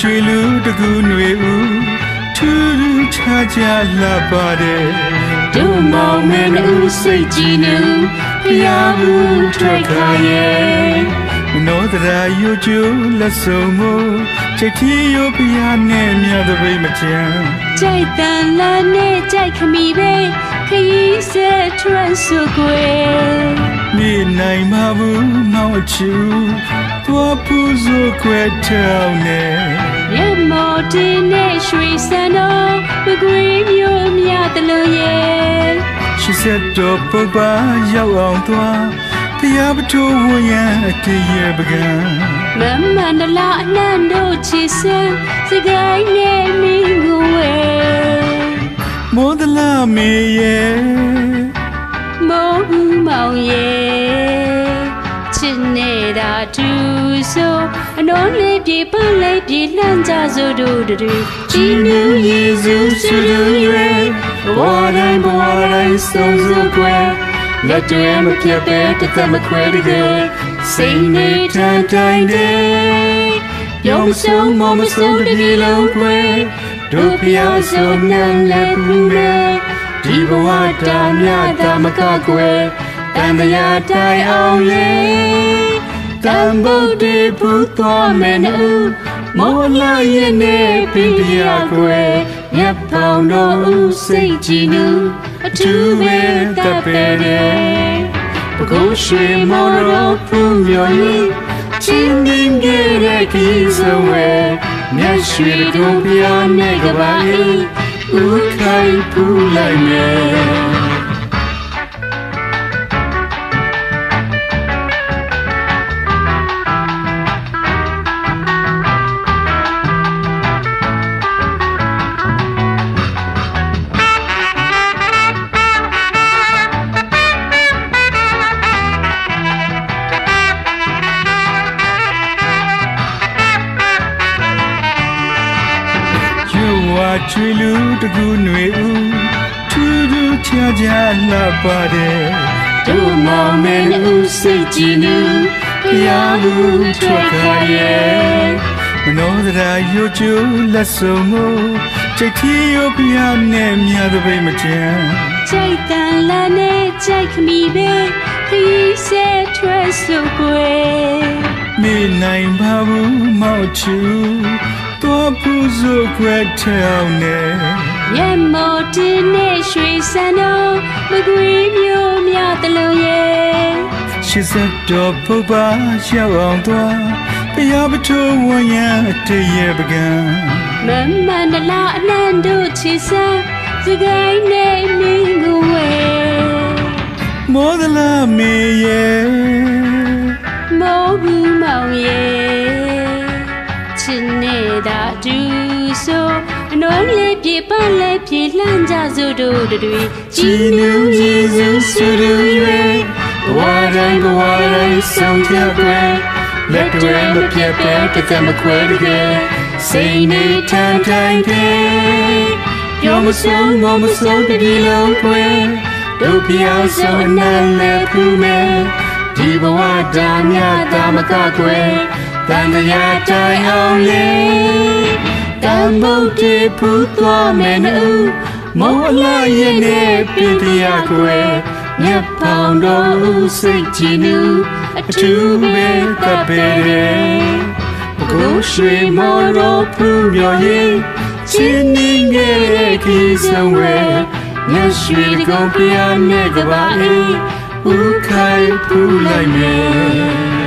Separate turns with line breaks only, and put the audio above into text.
ကျွေလူတကူຫນွေဦးထူးထူးခြားခြားလှပါတယ်
တို့မောင်မင်းဦးစိတ်ကြည်နူဖျားဘူးထွက်ခါရဲ့
မနောတရာယိုကျိုးလက်ဆုံးမချက်တီယိုဖျားနဲ့မြတ်တပိတ်မချမ်း
ကြိုက်တန်လာနဲ့ကြိုက်ခမီပဲခရီးဆက်ထွက်ဆိုကွယ်
နေနိုင်မှာဘူးမောင်ချူ သွားပူဇော်ခွဲထောင်းနေ
ရမော်တင်နဲ့ရွှေစံတော်မကွေးမျိုးမြတလို့ရဲ့
ရှိစက်တော့ပုပ္ပါရောက်အောင်သွားဖျားပထိုးဝင်ရန်အတည်ရပကံ
မမန္တလာအနှံ့တို့ချစ်စံစကိုင်းနဲ့မင်းကိုဝဲ
မောဒလာမေရဲ့
ဆိုအနောလေးပြေပလေးပြေလှမ်းကြစို့တို့တူကြည်နူးယေစုဆုလူရွယ်ဘဝတိုင်းဘဝတိုင်းဆုံးစုကွယ်လက်တွေမပြတ်ပဲတစ်သက်မခွဲတကယ်စိတ်နဲ့တန်တိုင်းတဲ့ပြောမဆုံးမမဆုံးတကယ်လုံးကွယ်တို့ဖျားစုံနှံလက်ဖူးမဲ့ဒီဘဝတာမြတာမကကွယ်တန်တရားတိုင်အောင်လေ တန်ဖို့တေဖူးသွားမယ်နူမောလာရဲ့နဲ့ပြပြရကွယ်မြတ်ဖောင်တော်ဦးစိတ်ကြည်နူအထူးပဲတပ်ပဲတဲ့ပကိုးရွှေမောင်တော်ဖူးမြော်ရင်ချင်းမြင်ခဲ့တဲ့ခီးစုံဝဲမြတ်ရွှေတို့ပြားနဲ့ကပါ၏ဦးခိုင်ဖူးလိုက်မယ်
ကျွဝါကျွေလူတကူຫນွေဦးထူးထူးခြားခြားလှပါတယ်
တို့မောင်မင်းဦးစိတ်ကြည်နူဖျားဘူးထွက်ခါရဲ့
မနောဒရာယိုကျိုးလက်ဆုံးမချက်တီယိုဖျားနဲ့မြတ်တပိတ်မချမ်း
ကြိုက်တန်လာနဲ့ကြိုက်ခမီပဲခရီးဆက်ထွက်ဆိုကွယ်
နေနိုင်ပါဘူးမောင်ချူ သွားပူဇော်ခွဲထောင်းနေ
ရမော်တင်နဲ့ရွှေစံတော်မကွေးမျိုးမြတလို့ရဲ့
ရှိစက်တော့ပုပ္ပါရောက်အောင်သွားဖျားပထိုးဝင်ရန်အတည်ရပကံ
မမန္တလာအနှံ့တို့ချစ်စံစကိုင်းနဲ့မင်းကိုဝဲ
မောဒလာမေရဲ့
မိုးဘူးမောင်ရဲ့ချ စ်နေတာသူဆိုအနှောလေးပြေပလေးပြေလှမ်းကြစို့တို့တွေကြည်နူးယေစုဆုလူရွယ်ဘဝတိုင်းဘဝတိုင်းဆုံးဖြတ်ွယ်လက်တွေမပြတ်ပဲတစ်သက်မခွဲတကယ်စိတ်နဲ့ထန်တိုင်းတဲ့ပြောမဆုံးမမဆုံးတဒီလုံးကွယ်တို့ပြောင်းဆုံးအနံလည်းဖူးမယ်ဒီဘဝတာမြတာမကကွယ် တန်တရားတိုင်အောင်လေတန်ဖို့တေဖူးသွားမယ်နူမောလာရဲ့နဲ့ပြပြရကွယ်မြတ်ဖောင်တော်ဦးစိတ်ကြည်နူအထူးပဲတပ်ပေတယ်ဘကိုးရွှေမော်တော်ဖူးမြော်ရင်ချင်းနေငယ်တဲ့ခီးဆုံးဝဲမြတ်ရွှေကောင်ပြားနဲ့ကပါအေးဦးခိုင်ဖူးလိုက်မယ်